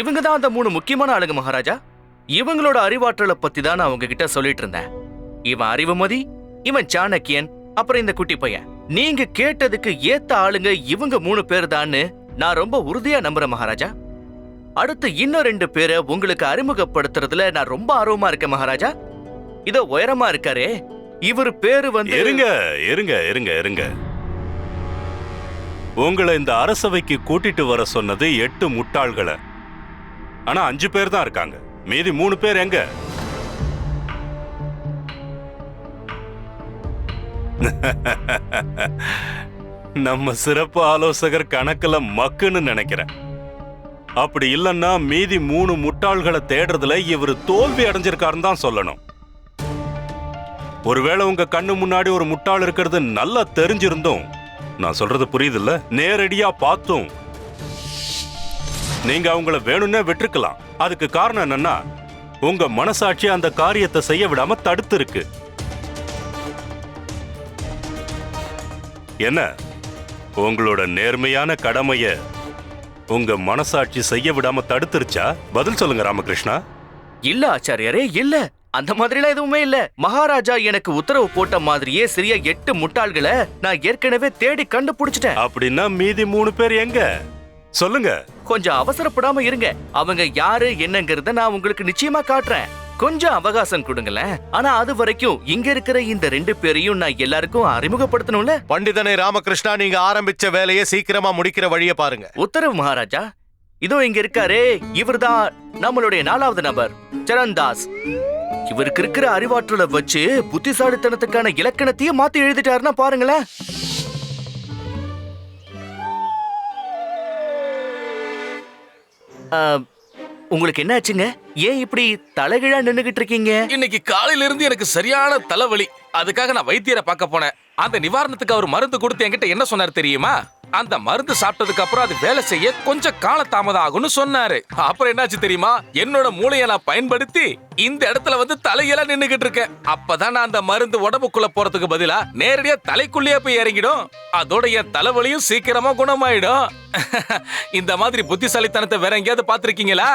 இவங்க தான் அந்த மூணு முக்கியமான ஆளுங்க மகாராஜா. இவங்களோட அறிவாற்றலை பத்தி தான் நான் உங்ககிட்ட சொல்லிட்டு இருந்தேன் இவன் அறிவுமதி இவன் சாணக்கியன் அப்புறம் இந்த குட்டி பையன். நீங்க கேட்டதுக்கு ஏத்த ஆளுங்க இவங்க மூணு பேர் தான்னு நான் ரொம்ப உறுதியா நம்புறேன் மகாராஜா. அடுத்து இன்னும் ரெண்டு பேரை உங்களுக்கு அறிமுகப்படுத்துறதுல நான் ரொம்ப ஆர்வமா இருக்கேன் மகாராஜா. இதோ உயரமா இருக்காரே. இவர் பேரு வந்து இருங்க இருங்க இருங்க இருங்க. உங்களை இந்த அரசவைக்கு கூட்டிட்டு வர சொன்னது எட்டு முட்டாள்களை. ஆனா அஞ்சு பேர் தான் இருக்காங்க. மீதி மூணு பேர் எங்க? நம்ம சிறப்பு ஆலோசகர் கணக்குல மக்குன்னு நினைக்கிறேன். அப்படி இல்லைன்னா மீதி மூணு முட்டாள்களை தேடுறதுல இவர் தோல்வி அடைஞ்சிருக்காருன்னு தான் சொல்லணும். ஒருவேளை உங்க கண்ணு முன்னாடி ஒரு முட்டாள் இருக்கிறது நல்லா தெரிஞ்சிருந்தும் நான் சொல்றது புரியுதுல்ல? நேரடியா பார்த்தும். நீங்க அவங்கள வேணும்னே விட்டுருக்கலாம். அதுக்கு காரணம் என்னன்னா உங்க மனசாட்சி அந்த காரியத்தை செய்ய விடாம தடுத்து இருக்கு என்ன? உங்களோட நேர்மையான கடமைய உங்க மனசாட்சி செய்ய விடாம தடுத்துருச்சா? பதில் சொல்லுங்க ராமகிருஷ்ணா. இல்ல ஆச்சாரியரே இல்ல. அந்த மாதிரிலாம் எதுவுமே இல்ல. மகாராஜா எனக்கு உத்தரவு போட்ட மாதிரியே சரியா எட்டு முட்டாள்களை நான் ஏற்கனவே தேடி கண்டுபிடிச்சிட்டேன். அப்படின்னா மீதி மூணு பேர் எங்க? சொல்லுங்க. கொஞ்சம் அவசரப்படாம இருங்க. அவங்க யாரு என்னங்கறத நான் உங்களுக்கு நிச்சயமா காட்டுறேன். கொஞ்சம் அவகாசம் கொடுங்களேன். ஆனா அது வரைக்கும் இங்க இருக்கிற இந்த ரெண்டு பேரையும் நான் எல்லாருக்கும் அறிமுகப்படுத்தணும்ல? பண்டிதனை ராமகிருஷ்ணா நீங்க ஆரம்பிச்ச வேலையை சீக்கிரமா முடிக்கிற வழியை பாருங்க. உத்தரவு மகாராஜா. இதோ இங்க இருக்காரே. இவர்தான் நம்மளுடைய நாலாவது நபர் சரண்தாஸ் இவருக்கு இருக்கிற அறிவாற்றலை வச்சு புத்திசாலித்தனத்துக்கான இலக்கணத்தையே மாத்தி எழுதிட்டாருன்னா பாருங்களேன். உங்களுக்கு என்ன ஆச்சுங்க? ஏன் இப்படி தலைகீழா நின்னுகிட்டு இருக்கீங்க? இன்னைக்கு காலையில இருந்து எனக்கு சரியான தலைவலி. அதுக்காக நான் வைத்தியரை பார்க்க போனேன். அந்த நிவாரணத்துக்கு அவர் மருந்து கொடுத்து என்கிட்ட என்ன சொன்னார் தெரியுமா? அந்த மருந்து சாப்பிட்டதுக்கு அப்புறம் அது வேலை செய்ய கொஞ்சம் கால தாமதம் ஆகும்னு சொன்னாரு. அப்புறம் என்னாச்சு தெரியுமா? என்னோட மூளையை நான் பயன்படுத்தி இந்த இடத்துல வந்து தலையில நின்னுகிட்டு இருக்கேன். அப்பதான் நான் அந்த மருந்து உடம்புக்குள்ள போறதுக்கு பதிலா நேரடியா தலைக்குள்ளேயே போய் இறங்கிடும். அதோட என் தலைவலியும் சீக்கிரமா குணமாயிடும். இந்த மாதிரி புத்திசாலித்தனத்தை வேற எங்கேயாவது பாத்திருக்கீங்களா.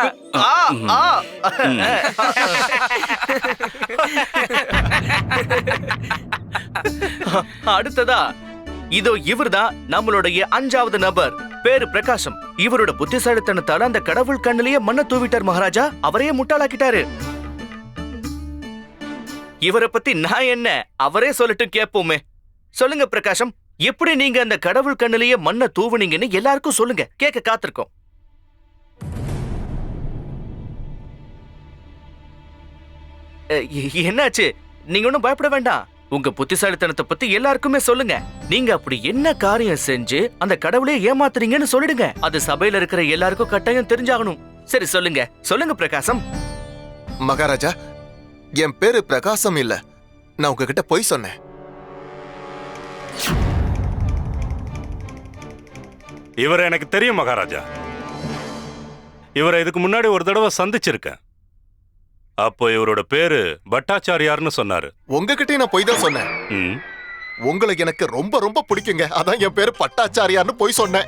அடுத்ததா இதோ இவர்தான் நம்மளுடைய அஞ்சாவது நபர். பேரு பிரகாசம். இவரோட புத்திசாலித்தனத்தால அந்த கடவுள் கண்ணிலேயே மண்ண தூவிட்டார் மகாராஜா. அவரையே முட்டாளாக்கிட்டாரு. இவரை பத்தி நான் என்ன? அவரே சொல்லட்டும் கேட்போமே சொல்லுங்க பிரகாசம் எப்படி நீங்க அந்த கடவுள் கண்ணிலேயே மண்ண தூவுனீங்கன்னு எல்லாருக்கும் சொல்லுங்க. கேட்க காத்திருக்கோம். என்னாச்சு? நீங்க ஒன்றும் பயப்பட வேண்டாம். உங்க புத்திசாலித்தனத்தை பத்தி எல்லாருக்குமே சொல்லுங்க. நீங்க அப்படி என்ன காரியம் செஞ்சு அந்த கடவுளே ஏமாத்துறீங்கன்னு சொல்லிடுங்க. அது சபையில இருக்கிற எல்லாருக்கும் கட்டாயம் தெரிஞ்சாகணும். சரி சொல்லுங்க. சொல்லுங்க பிரகாசம். மகாராஜா என் பேரு பிரகாசம் இல்ல. நான் உங்ககிட்ட பொய் சொன்னேன். இவரை எனக்கு தெரியும் மகாராஜா. இவரை இதுக்கு முன்னாடி ஒரு தடவை சந்திச்சிருக்கேன். அப்போ இவரோட பேரு பட்டாச்சாரியார்னு சொன்னாரு. உங்ககிட்டயும் நான் பொய் தான் சொன்னேன். ம். உங்களை எனக்கு ரொம்ப ரொம்ப பிடிக்குங்க. அதான் என் பேரு பட்டாச்சாரியார்னு பொய் சொன்னேன்.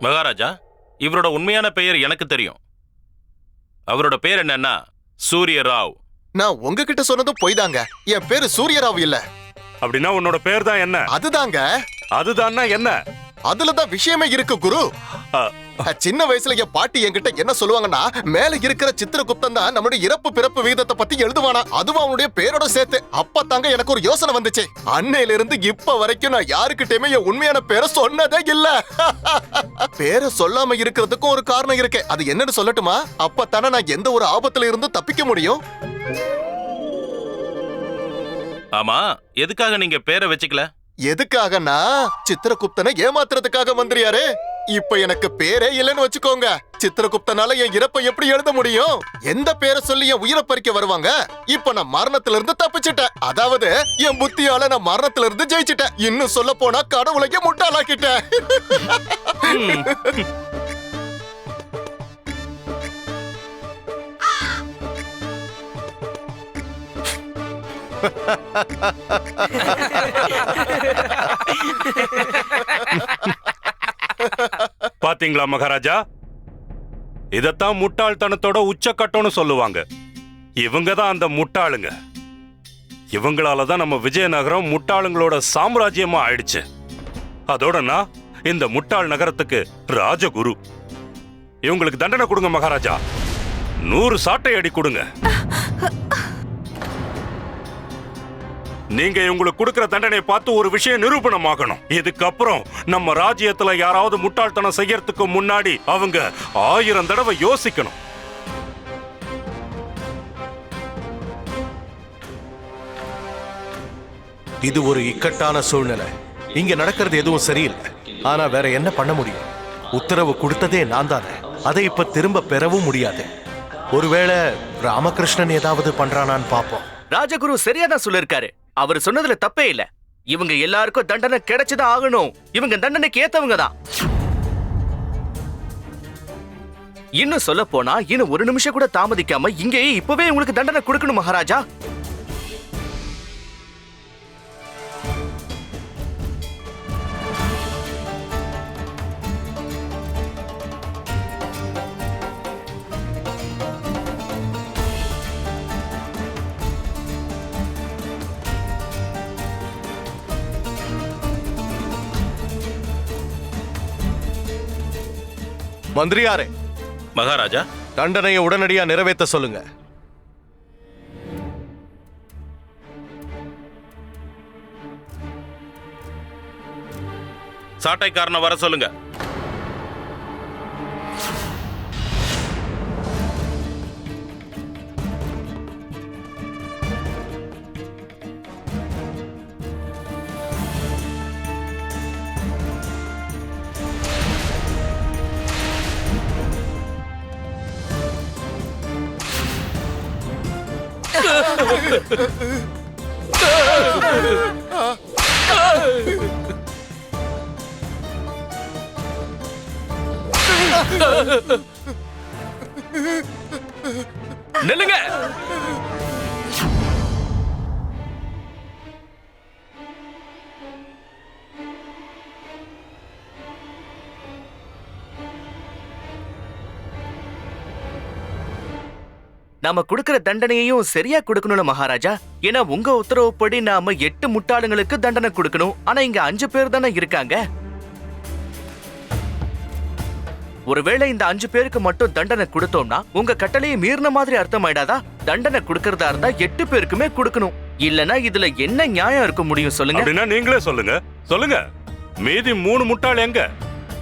மகாராஜா இவரோட உண்மையான பெயர் எனக்கு தெரியும். அவரோட பேர் என்னன்னா சூரிய ராவ் நான் உங்ககிட்ட சொன்னதும் பொய் தாங்க என் பேரு சூரியராவ் இல்ல. அப்படின்னா உன்னோட பேர் தான் என்ன? அதுதாங்க. அதுதான்னா என்ன? அதுலதான் விஷயமே இருக்கு குரு. சின்ன வயசுல என் பாட்டி என்கிட்ட என்ன சொல்லுவாங்கன்னா மேல இருக்கிற சித்திரகுப்தன் தான் நம்மளுடைய இறப்பு பிறப்பு விகிதத்தை பத்தி எழுதுவானா? அதுவும் அவனுடைய பேரோட சேர்த்து. அப்ப தாங்க எனக்கு ஒரு யோசனை வந்துச்சு. அன்னையில இருந்து இப்ப வரைக்கும் நான் யாருக்கிட்டயுமே என் உண்மையான பேரை சொன்னதே இல்ல. பேரை சொல்லாம இருக்கிறதுக்கும் ஒரு காரணம் இருக்கு. அது என்னன்னு சொல்லட்டுமா? அப்பத்தானே நான் எந்த ஒரு ஆபத்துல இருந்தும் தப்பிக்க முடியும்? ஆமா எதுக்காக நீங்க பேரை வச்சுக்கல? எதுக்காகனா? சித்திரகுப்தனை ஏமாத்துறதுக்காக மந்திரியாரு இப்ப எனக்கு பேரே இல்லைன்னு வச்சுக்கோங்க. சித்திரகுப்தனால என் இறப்பை எப்படி எழுத முடியும்? எந்த பேரை சொல்லி என் உயிரை பறிக்க வருவாங்க? இப்ப நான் மரணத்துல இருந்து தப்பிச்சிட்டேன். அதாவது என் புத்தியால நான் மரணத்துல இருந்து ஜெயிச்சிட்டேன். இன்னும் சொல்ல போனா கடவுளையே முட்டாளாக்கிட்டேன். பாத்தீங்களா மகாராஜா? இதத்தான் முட்டாள்தனத்தோட உச்சக்கட்டம்னு சொல்லுவாங்க. இவங்க தான் அந்த முட்டாளுங்க. இவங்களால தான் நம்ம விஜயநகரம் முட்டாளுங்களோட சாம்ராஜ்யமா ஆயிடுச்சு. அதோடனா இந்த முட்டாள் நகரத்துக்கு ராஜகுரு. இவங்களுக்கு தண்டனை கொடுங்க மகாராஜா. நூறு சாட்டை அடி கொடுங்க. நீங்க இவங்களுக்கு கொடுக்கிற தண்டனை பார்த்து ஒரு விஷயம் நிரூபணமாகணும். இதுக்கப்புறம் நம்ம ராஜ்யத்துல யாராவது முட்டாள்தனம் செய்யறதுக்கு முன்னாடி அவங்க ஆயிரம் தடவை யோசிக்கணும். இது ஒரு இக்கட்டான சூழ்நிலை. இங்க நடக்கிறது எதுவும் சரியில்லை. ஆனா வேற என்ன பண்ண முடியும்? உத்தரவு கொடுத்ததே நான் தானே. அதை இப்ப திரும்ப பெறவும் முடியாது. ஒருவேளை ராமகிருஷ்ணன் ஏதாவது பண்றானான்னு பாப்போம் ராஜகுரு சரியா தான் சொல்லிருக்காரு. அவர் சொன்னதுல தப்பே இல்ல. இவங்க எல்லாருக்கும் தண்டனை கிடைச்சுதான் ஆகணும். இவங்க தண்டனைக்கு ஏத்தவங்க தான். இன்னும் சொல்ல போனா இன்னும் ஒரு நிமிஷம் கூட தாமதிக்காம இங்கேயே இப்பவே உங்களுக்கு தண்டனை கொடுக்கணும் மகாராஜா. மந்திரியாரே. மகாராஜா. தண்டனையை உடனடியா நிறைவேற்ற சொல்லுங்க. சாட்டைக்காரனை வர சொல்லுங்க. நில்லுங்க. நாம கொடுக்கிற தண்டனையையும் சரியா கொடுக்கணும்ல மகாராஜா. ஏன்னா உங்க உத்தரவுப்படி நாம எட்டு முட்டாளுங்களுக்கு தண்டனை கொடுக்கணும். ஆனா இங்க அஞ்சு பேர் தானே இருக்காங்க. ஒருவேளை இந்த அஞ்சு பேருக்கு மட்டும் தண்டனை கொடுத்தோம்னா உங்க கட்டளையை மீறின மாதிரி அர்த்தமாயிடாதா? தண்டனை கொடுக்கறதா இருந்தா எட்டு பேருக்குமே கொடுக்கணும். இல்லனா இதுல என்ன நியாயம் இருக்க முடியும் சொல்லுங்க? அப்படின்னா நீங்களே சொல்லுங்க. சொல்லுங்க. மீதி மூணு முட்டாள் எங்க?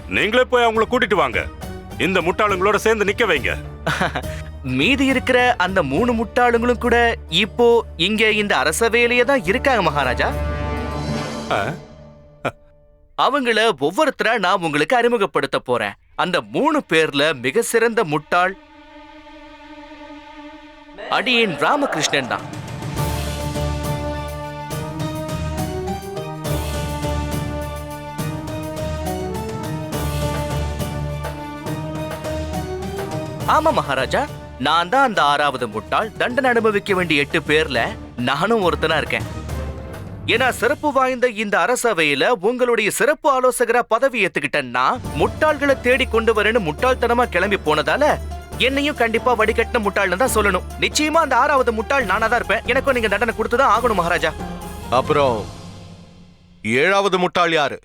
நீங்களே போய் அவங்கள கூட்டிட்டு வாங்க. இந்த முட்டாளுங்களோட சேர்ந்து நிக்க வைங்க. மீதி இருக்கிற அந்த மூணு முட்டாளுங்களும் கூட இப்போ இங்க இந்த அரசவையிலேயே தான் இருக்காங்க மகாராஜா. ஆ? அவங்கள ஒவ்வொருத்தரா நான் உங்களுக்கு அறிமுகப்படுத்த போறேன். அந்த மூணு பேர்ல மிக சிறந்த முட்டாள் அடியின் ராமகிருஷ்ணன் தான். ஆமா மகாராஜா நான் தான் அந்த ஆறாவது முட்டாள். தண்டனை அனுபவிக்க வேண்டிய எட்டு பேர்ல நானும் ஒருத்தனா இருக்கேன். ஏன்னா சிறப்பு வாய்ந்த இந்த அரசவையில உங்களுடைய சிறப்பு ஆலோசகரா பதவி ஏத்துக்கிட்டேன்னா முட்டாள்களை தேடி கொண்டு வரேன்னு முட்டாள்தனமா கிளம்பி போனதால என்னையும் கண்டிப்பா வடிகட்டின முட்டாள்னு தான் சொல்லணும். நிச்சயமா அந்த ஆறாவது முட்டாள் நானா தான் இருப்பேன். எனக்கும் நீங்க தண்டனை கொடுத்துதான் ஆகணும் மகாராஜா. அப்புறம் ஏழாவது முட்டாள் யாரு?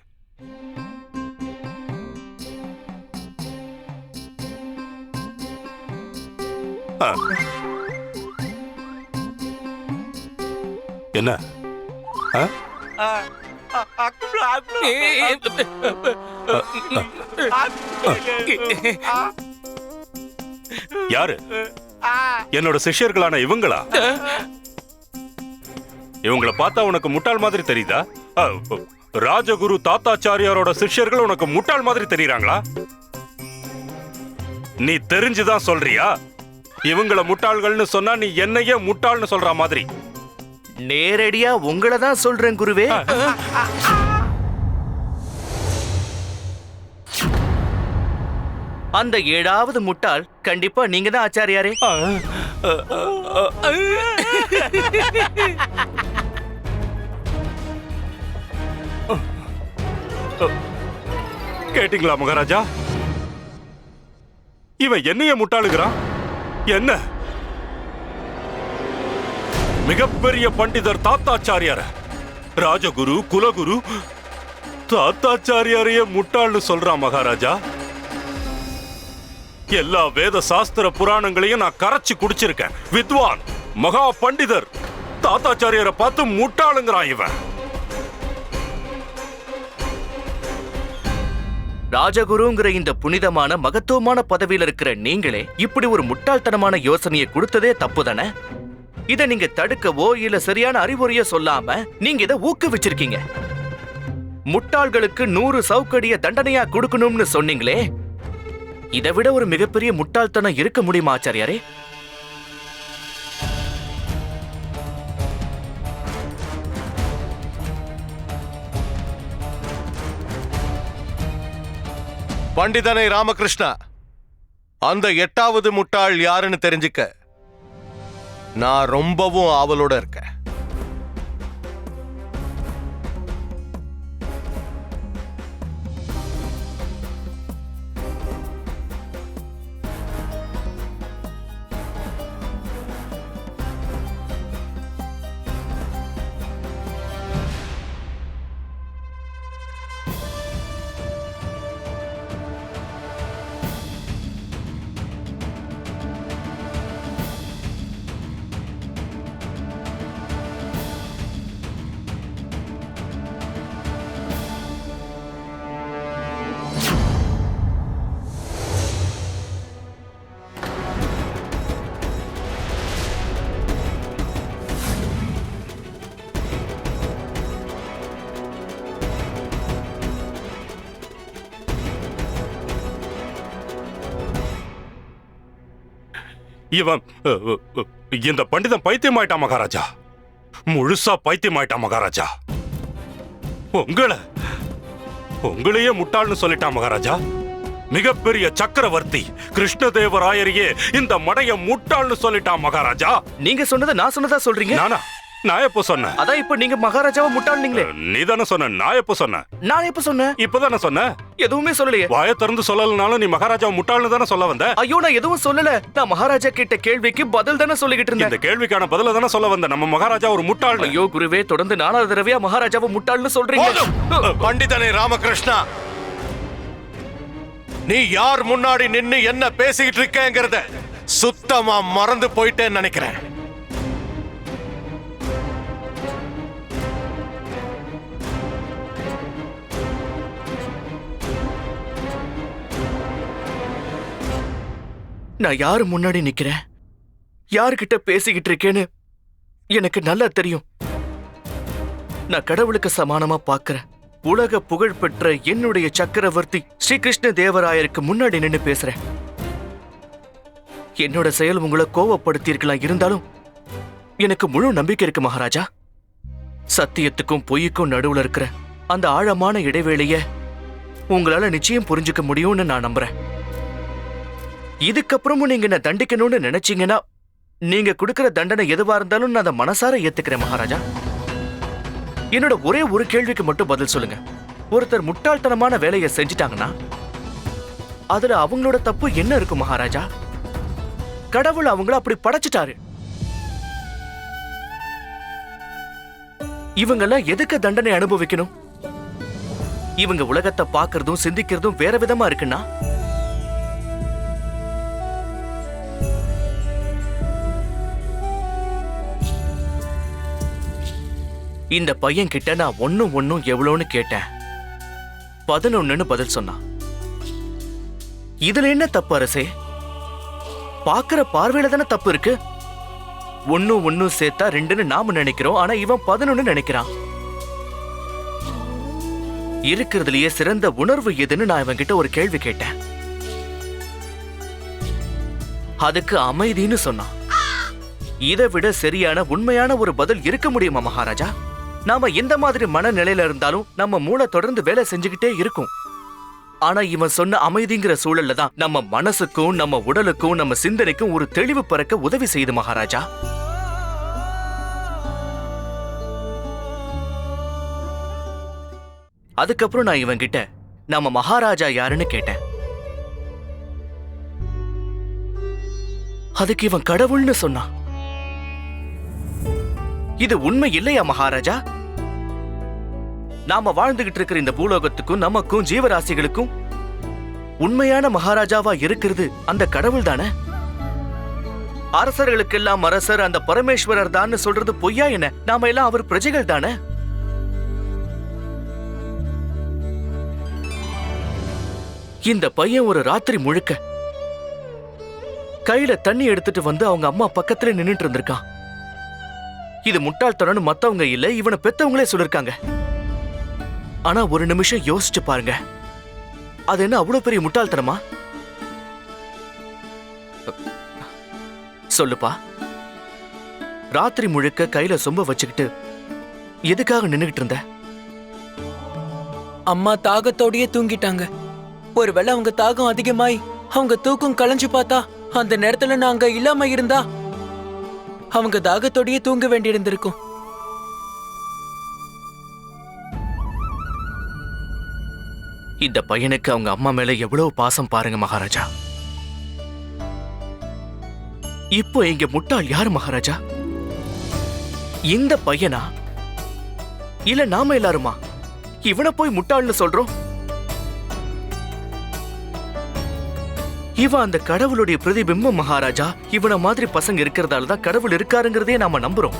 என்ன? யாரு? என்னோட சிஷ்யர்களான இவங்களா? இவங்களை பார்த்தா உனக்கு முட்டாள் மாதிரி தெரியுதா? ராஜகுரு தாத்தாச்சாரியாரோட சிஷ்யர்கள் உனக்கு முட்டாள் மாதிரி தெரியறாங்களா? நீ தெரிஞ்சுதான் சொல்றியா? இவங்கள முட்டாள்கள்னு சொன்னா நீ என்னையே முட்டாள்னு சொல்ற மாதிரி. நேரடியா உங்களை தான் சொல்றேன் குருவே. அந்த ஏழாவது முட்டாள் கண்டிப்பா நீங்க தான் ஆச்சாரியாரே. கேட்டீங்களா மகாராஜா? இவன் என்னைய முட்டாளுகிறான்? என்ன? மிகப்பெரிய பண்டிதர் தாத்தாச்சாரியார. ராஜகுரு குலகுரு தாத்தாச்சாரியாரையே முட்டாள்னு சொல்றான் மகாராஜா. எல்லா வேத சாஸ்திர புராணங்களையும் நான் கரைச்சு குடிச்சிருக்கேன். வித்வான் மகா பண்டிதர் தாத்தாச்சாரியரை பார்த்து முட்டாளுங்கிறான் இவன். ராஜகுருங்கிற இந்த புனிதமான மகத்துவமான பதவியில இருக்கிற நீங்களே இப்படி ஒரு முட்டாள்தனமான யோசனையை கொடுத்ததே தப்பு தானே இத நீங்க தடுக்கவோ இல்ல சரியான அறிவுரையோ சொல்லாம நீங்க இதை ஊக்குவிச்சிருக்கீங்க. முட்டாள்களுக்கு நூறு சவுக்கடிய தண்டனையா கொடுக்கணும்னு சொன்னீங்களே இதை விட ஒரு மிகப்பெரிய முட்டாள்தனம் இருக்க முடியுமா ஆச்சாரியாரே? பண்டிதனை ராமகிருஷ்ணா அந்த எட்டாவது முட்டாள் யாருன்னு தெரிஞ்சுக்க. நான் ரொம்பவும் ஆவலோட இருக்கேன். இவன் இந்த பண்டிதன் பைத்தியமாயிட்டான் மகாராஜா. முழுசா பைத்தியமாயிட்டான் மகாராஜா. உங்களை உங்களையே முட்டாள்னு சொல்லிட்டான் மகாராஜா. மிகப்பெரிய சக்கரவர்த்தி கிருஷ்ணதேவராயரையே இந்த மடைய முட்டாள்னு சொல்லிட்டான் மகாராஜா. நீங்க சொன்னதை நான் சொன்னதா சொல்றீங்க? நானா? நான் எப்போ சொன்னேன்? அதான் இப்ப நீங்க மகாராஜாவை முட்டாள்னீங்களே. நீ தானே சொன்ன நான் எப்போ சொன்னேன்? நான் எப்ப சொன்னேன்? இப்பதானே சொன்ன எதுவுமே சொல்லலையே. வாயை திறந்து சொல்லலனாலும் நீ மகாராஜா முட்டாள்னு தானே சொல்ல வந்த? ஐயோ நான் எதுவும் சொல்லல. நான் மகாராஜா கேட்ட கேள்விக்கு பதில் தானே சொல்லிக்கிட்டு இருந்தேன். இந்த கேள்விக்கான பதில தானே சொல்ல வந்த? நம்ம மகாராஜா ஒரு முட்டாள் ஐயோ குருவே தொடர்ந்து நாலாவது தடவையா மகாராஜாவை முட்டாள்னு சொல்றீங்க. பண்டிதனை ராமகிருஷ்ணா நீ யார் முன்னாடி நின்னு என்ன பேசிக்கிட்டு இருக்கேங்கிறத சுத்தமா மறந்து போயிட்டேன்னு நினைக்கிறேன். நான் யாரு முன்னாடி நிக்கிறேன்? யார்கிட்ட பேசிக்கிட்டு இருக்கேன்னு எனக்கு நல்லா தெரியும். நான் கடவுளுக்கு சமானமா பாக்குறேன் உலக புகழ் பெற்ற என்னுடைய சக்கரவர்த்தி ஸ்ரீகிருஷ்ண தேவராயருக்கு முன்னாடி நின்னு பேசுறேன். என்னோட செயல் உங்களை கோவப்படுத்தி இருக்கலாம் இருந்தாலும் எனக்கு முழு நம்பிக்கை இருக்கு மகாராஜா. சத்தியத்துக்கும் பொய்யுக்கும் நடுவுல இருக்கிற அந்த ஆழமான இடைவேளைய உங்களால நிச்சயம் புரிஞ்சுக்க முடியும்னு நான் நம்புறேன். இதுக்கப்புறமும் நீங்க என்ன தண்டிக்கணும்னு நினைச்சீங்கன்னா நீங்க கொடுக்கற தண்டனை எதுவா இருந்தாலும் நான் அதை மனசார ஏத்துக்கிறேன் மகாராஜா. என்னோட ஒரே ஒரு கேள்விக்கு மட்டும் பதில் சொல்லுங்க. ஒருத்தர் முட்டாள்தனமான வேலையை செஞ்சிட்டாங்கன்னா அதுல அவங்களோட தப்பு என்ன இருக்கும் மகாராஜா? கடவுள் அவங்கள அப்படி படைச்சிட்டாரு. இவங்கெல்லாம் எதுக்கு தண்டனை அனுபவிக்கணும்? இவங்க உலகத்தை பார்க்கறதும் சிந்திக்கிறதும் வேற விதமா இருக்குன்னா இந்த பையன் கிட்ட நான் ஒன்னும் ஒன்னும் எவ்வளோன்னு கேட்டேன். பதினொன்னுன்னு பதில் சொன்னான். இதுல என்ன தப்பு அரசே? பாக்குற பார்வையில தானே தப்பு இருக்கு? ஒன்னும் ஒன்னும் சேர்த்தா ரெண்டுன்னு நாம நினைக்கிறோம் ஆனா இவன் பதினொன்னு நினைக்கிறான். இருக்கிறதுலயே சிறந்த உணர்வு எதுன்னு நான் இவன் கிட்ட ஒரு கேள்வி கேட்டேன். அதுக்கு அமைதின்னு சொன்னான். இதை விட சரியான உண்மையான ஒரு பதில் இருக்க முடியுமா மகாராஜா? நாம எந்த மாதிரி மனநிலையில இருந்தாலும் நம்ம மூளை தொடர்ந்து வேலை செஞ்சுக்கிட்டே இருக்கும். ஆனா இவன் சொன்ன அமைதிங்கிற சூழல்ல தான் நம்ம மனசுக்கும் நம்ம உடலுக்கும் நம்ம சிந்தனைக்கும் ஒரு தெளிவு பிறக்க உதவி செய்யுது மகாராஜா. அதுக்கப்புறம் நான் இவன் கிட்ட நம்ம மகாராஜா யாருன்னு கேட்டேன். அதுக்கு இவன் கடவுள்னு சொன்னான். இது உண்மை இல்லையா மகாராஜா? நாம வாழ்ந்துகிட்டு இருக்கிற இந்த பூலோகத்துக்கும் நமக்கும் ஜீவராசிகளுக்கும் உண்மையான மகாராஜாவா இருக்கிறது அந்த கடவுள் தானே? அரசர்களுக்கெல்லாம் அரசர் அந்த பரமேஸ்வரர் தான் சொல்றது பொய்யா என்ன? நாம எல்லாம் அவர் பிரஜைகள் தானே? இந்த பையன் ஒரு ராத்திரி முழுக்க கையில தண்ணி எடுத்துட்டு வந்து அவங்க அம்மா பக்கத்துல நின்னுட்டு இருந்திருக்கான். இது முட்டாள்தனம்னு மத்தவங்க இல்ல இவனை பெத்தவங்களே சொல்லிருக்காங்க. ஆனா ஒரு நிமிஷம் யோசிச்சு பாருங்க. அது என்ன அவ்வளவு பெரிய முட்டாள்தனமா? சொல்லுப்பா. ராத்திரி முழுக்க கையில சொம்ப வச்சுக்கிட்டு எதுக்காக நின்னுகிட்டு இருந்த? அம்மா தாகத்தோடயே தூங்கிட்டாங்க. ஒருவேளை அவங்க தாகம் அதிகமாய் அவங்க தூக்கம் களைஞ்சு பார்த்தா அந்த நேரத்துல நான் அங்க இல்லாம இருந்தா அவங்க தாகத்தோடையே தூங்க வேண்டியிருந்திருக்கும். இந்த பையனுக்கு அவங்க அம்மா மேல எவ்வளவு பாசம் பாருங்க மகாராஜா. இப்போ இங்க முட்டாள் யார் மகாராஜா? இந்த பையனா? இல்ல நாம எல்லாருமா? இவனை போய் முட்டாள்னு சொல்றோம்? இவன் அந்த கடவுளுடைய பிரதிபிம்பம் மகாராஜா. இவன மாதிரி பசங்க இருக்கிறதால தான் கடவுள் இருக்காருங்கிறதே நாம நம்புறோம்.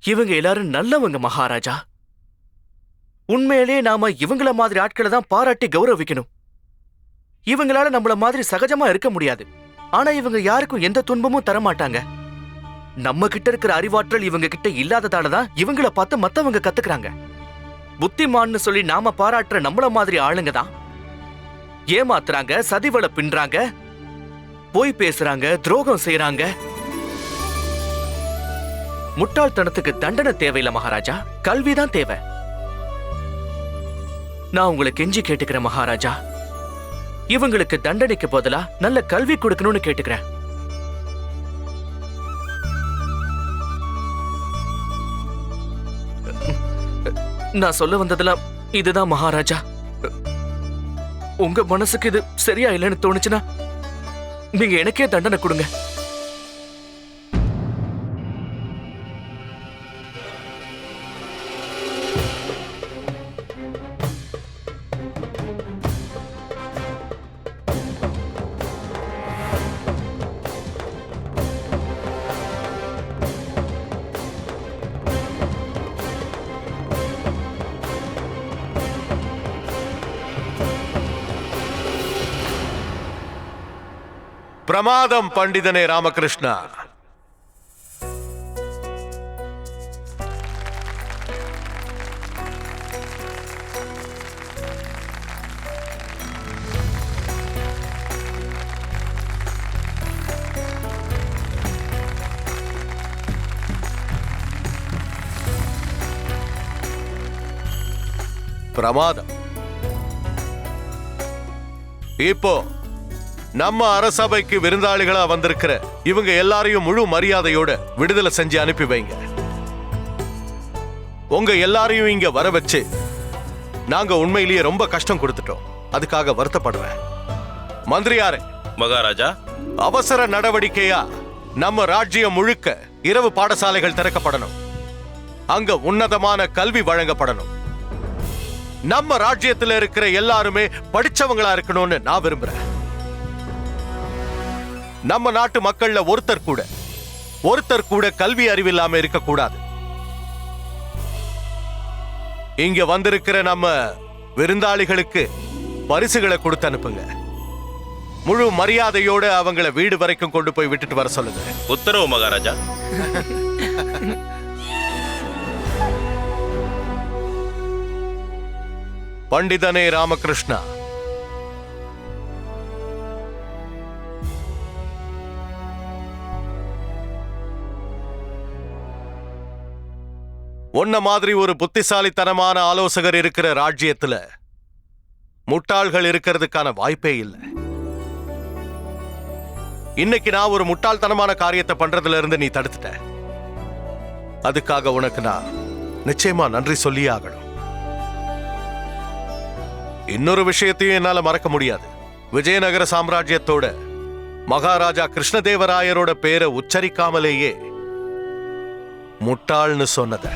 இவங்க எல்லாரும் நல்லவங்க மகாராஜா. உண்மையிலே நாம இவங்கள மாதிரி ஆட்களை தான் பாராட்டி கௌரவிக்கணும். இவங்களால நம்மள மாதிரி சகஜமா இருக்க முடியாது. ஆனா இவங்க யாருக்கும் எந்த துன்பமும் தர மாட்டாங்க நம்ம கிட்ட இருக்கிற அறிவாற்றல் இவங்க கிட்ட இல்லாததால தான் இவங்கள பார்த்து மத்தவங்க கத்துக்கிறாங்க. புத்திமான்னு சொல்லி நாம பாராட்டுற நம்மள மாதிரி ஆளுங்க தான். ஏமாத்துறாங்க சதிவலை பின்றாங்க போய் பேசுறாங்க துரோகம் செய்யறாங்க முட்டாள்தனத்துக்கு தண்டனை தேவையில்ல மகாராஜா. கல்விதான் தேவை. நான் உங்களை கெஞ்சி கேட்டுக்கிறேன் மகாராஜா. இவங்களுக்கு தண்டனைக்கு பதிலா நல்ல கல்வி கொடுக்கணும்னு கேட்டுக்கிறேன். நான் சொல்ல வந்ததெல்லாம் இதுதான் மகாராஜா. உங்க மனசுக்கு இது சரியா இல்லைன்னு தோணுச்சுன்னா நீங்க எனக்கே தண்டனை கொடுங்க. பிரமாதம் பண்டிதனே ராமகிருஷ்ணா. பிரமாதம். இப்போ நம்ம அரசபைக்கு விருந்தாளிகளா வந்திருக்கிற இவங்க எல்லாரையும் முழு மரியாதையோட விடுதலை செஞ்சு அனுப்பி வைங்க. உங்க எல்லாரையும் இங்க வர வச்சு நாங்க உண்மையிலேயே ரொம்ப கஷ்டம் கொடுத்துட்டோம். அதுக்காக வருத்தப்படுறேன். மந்திரியாரே. மகாராஜா. அவசர நடவடிக்கையா நம்ம ராஜ்யம் முழுக்க இரவு பாடசாலைகள் திறக்கப்படணும். அங்க உன்னதமான கல்வி வழங்கப்படணும். நம்ம ராஜ்யத்துல இருக்கிற எல்லாருமே படிச்சவங்களா இருக்கணும்னு நான் விரும்புறேன். நம்ம நாட்டு மக்கள்ல ஒருத்தர் கூட ஒருத்தர் கூட கல்வி அறிவில்லாம இருக்க கூடாது இங்க வந்திருக்கிற நம்ம விருந்தாளிகளுக்கு பரிசுகளை கொடுத்து அனுப்புங்க. முழு மரியாதையோட அவங்கள வீடு வரைக்கும் கொண்டு போய் விட்டுட்டு வர சொல்லுங்க. உத்தரவு மகாராஜா. பண்டிதனே ராமகிருஷ்ணா உன்ன மாதிரி ஒரு புத்திசாலித்தனமான ஆலோசகர் இருக்கிற ராஜ்யத்துல முட்டாள்கள் இருக்கிறதுக்கான வாய்ப்பே இல்லை. இன்னைக்கு நான் ஒரு முட்டாள்தனமான காரியத்தை பண்றதுல இருந்து நீ தடுத்துட்ட. அதுக்காக உனக்கு நான் நிச்சயமா நன்றி சொல்லியே ஆகணும். இன்னொரு விஷயத்தையும் என்னால மறக்க முடியாது. விஜயநகர சாம்ராஜ்யத்தோட மகாராஜா கிருஷ்ணதேவராயரோட பேரை உச்சரிக்காமலேயே முட்டாள்னு சொன்னத.